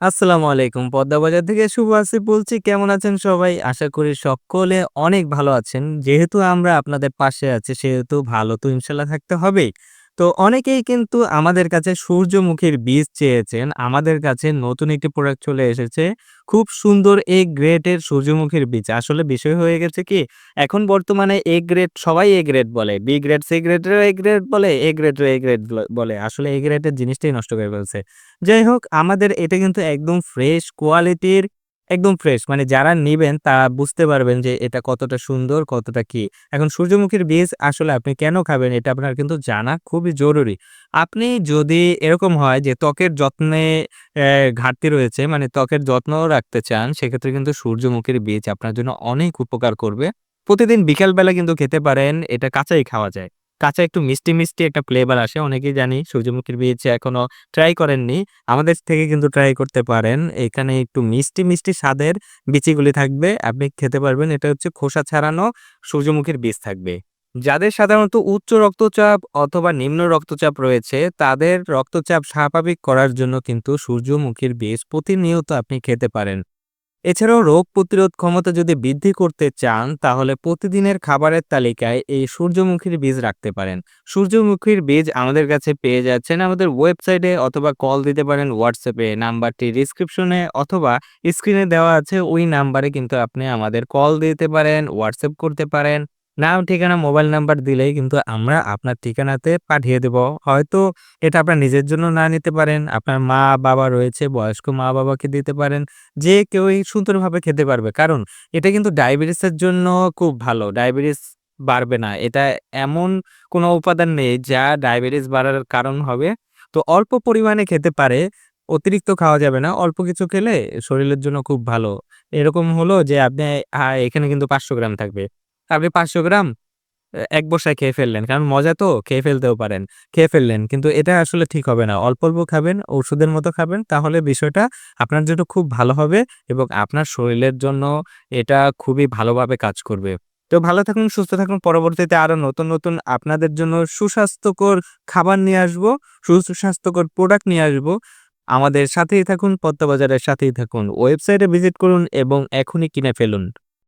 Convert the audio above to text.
আসসালামু আলাইকুম। পদ্মা বাজার থেকে শুভ আসিফ বলছি। কেমন আছেন সবাই? আশা করি সকলে অনেক ভালো আছেন। যেহেতু আমরা আপনাদের পাশে আছি, সেহেতু ভালো তো ইনশাল্লাহ থাকতে হবেই। তো অনেকেই কিন্তু আমাদের কাছে সূর্যমুখীর বীজ চেয়েছেন। আমাদের কাছে নতুন একটি প্রোডাক্ট চলে এসেছে। খুব সুন্দর এ গ্রেডের সূর্যমুখীর বীজ। আসলে বিষয় হয়ে গেছে কি এখন বর্তমানে এ গ্রেড সবাই এ গ্রেড বলে। বি গ্রেড, সি গ্রেডেরও এ গ্রেড বলে, এ গ্রেডেরও এ গ্রেড বলে। আসলে এ গ্রেডের জিনিসটাই নষ্ট করে ফেলছে। যাই হোক আমাদের এটা কিন্তু একদম ফ্রেশ কোয়ালিটির একদম ফ্রেশ। মানে যারা নিবেন তারা বুঝতে পারবেন যে এটা কতটা সুন্দর, কতটা কি। এখন সূর্যমুখীর বীজ আসলে আপনি কেন খাবেন এটা আপনার কিন্তু জানা খুবই জরুরি। আপনি যদি এরকম হয় যে ত্বকের যত্নে ঘাটতি রয়েছে মানে ত্বকের যত্নও রাখতে চান সেক্ষেত্রে কিন্তু সূর্যমুখীর বীজ আপনার জন্য অনেক উপকার করবে। প্রতিদিন বিকালবেলা কিন্তু খেতে পারেন। এটা কাঁচাই খাওয়া যায়। কাঁচা একটু মিষ্টি, মিষ্টি একটা ফ্লেভার আসে। অনেকেই জানি সূর্যমুখীর বীজ এখনও ট্রাই করেননি। আমাদের থেকে কিন্তু ট্রাই করতে পারেন। এখানে একটু মিষ্টি, মিষ্টি স্বাদের বিচিগুলি থাকবে। আপনি খেতে পারবেন। এটা হচ্ছে খোসা ছাড়ানো সূর্যমুখীর বীজ থাকবে। যাদের সাধারণত উচ্চ রক্তচাপ অথবা নিম্ন রক্তচাপ রয়েছে তাদের রক্তচাপ স্বাভাবিক করার জন্য কিন্তু সূর্যমুখীর বীজ প্রতিনিয়ত আপনি খেতে পারেন। এছাড়াও রোগ প্রতিরোধ ক্ষমতা যদি বৃদ্ধি করতে চান তাহলে প্রতিদিনের খাবারের তালিকায় এই সূর্যমুখীর বীজ রাখতে পারেন। সূর্যমুখীর বীজ আমাদের কাছে পেয়ে যাচ্ছেন আমাদের ওয়েবসাইটে অথবা কল দিতে পারেন হোয়াটসঅ্যাপে। নাম্বারটি ডিসক্রিপশনে অথবা স্ক্রিনে দেওয়া আছে ওই নাম্বারে কিন্তু আপনি আমাদের কল দিতে পারেন, হোয়াটসঅ্যাপ করতে পারেন। নাম, ঠিকানা, মোবাইল নাম্বার দিলেই কিন্তু আমরা আপনার ঠিকানাতে পাঠিয়ে দেব। হয়তো এটা আপনার নিজের জন্য না নিতে পারেন, আপনার মা-বাবা রয়েছে, বয়স্ক মা-বাবাকে দিতে পারেন। যে কেউই সুন্দরভাবে খেতে পারবে। কারণ এটা কিন্তু ডায়াবেটিসের জন্য খুব ভালো। ডায়াবেটিস বাড়বে না। এটা এমন কোনো উপাদান নেই যা ডায়াবেটিস বাড়ার কারণ হবে। তো অল্প পরিমাণে খেতে পারে। অতিরিক্ত খাওয়া যাবে না। অল্প কিছু খেলে শরীরের জন্য খুব ভালো। এরকম হলো যে আপনি আ এখানে কিন্তু ৫০০ গ্রাম থাকবে। আপনি ৫০০ গ্রাম এক বসায় খেয়ে ফেললেন। কারণ মজা তো খেয়ে ফেলতেও পারেন। খেয়ে ফেললেন। কিন্তু এটা আসলে ঠিক হবে না। অল্প, অল্প খাবেন, ওষুধের মতো খাবেন। তাহলে বিষয়টা আপনার জন্য খুব ভালো হবে এবং আপনার শরীরের জন্য এটা খুবই ভালোভাবে কাজ করবে। তো ভালো থাকুন, সুস্থ থাকুন। পরবর্তীতে আরও নতুন, নতুন আপনাদের জন্য সুস্বাস্থ্যকর খাবার নিয়ে আসব, সুস্বাস্থ্যকর প্রোডাক্ট নিয়ে আসব। আমাদের সাথেই থাকুন, পদ্মা বাজারের সাথেই থাকুন। ওয়েবসাইটে ভিজিট করুন এবং এখনই কিনে ফেলুন।